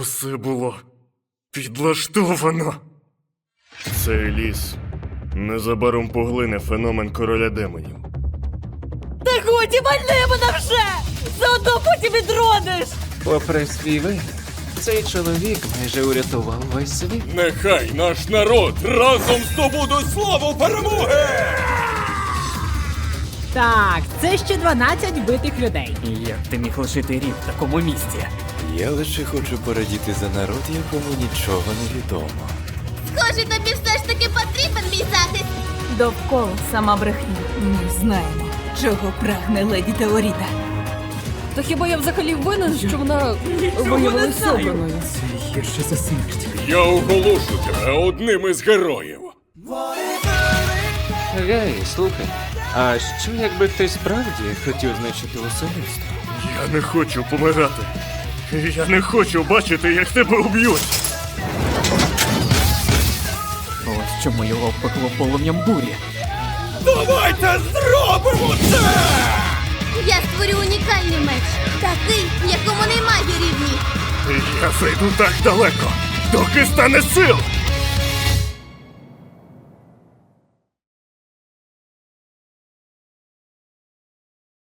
Усе було підлаштовано. Цей ліс незабаром поглине феномен короля демонів. Та годі вальни мене вже! Заодно потім відродиш! Попри свій вигляд, цей чоловік майже урятував весь світ. Нехай наш народ разом здобудуть славу перемоги! Так, це ще 12 битих людей. Як ти міг лишити рід в такому місці? Я лише хочу порадіти за народ, якому нічого не відомо. Схоже, тобі все ж таки потрібен мій захист. Довкола сама брехня. Ми знаємо, чого прагне леді Теоріта. То хіба я взагалі винен, що вона виявилася собраною? Це гірше за смерть. Я оголошу тебе одним із героїв. Гей, слухай, а що якби ти справді хотів знищити особисто? Я не хочу помирати. Я не хочу бачити, як тебе уб'ють. Ось чому його обпекло полум'ям бурі. Давайте зробимо це! Я створю унікальний меч, такий, якому немає рівні. Я зайду так далеко, доки стане сил.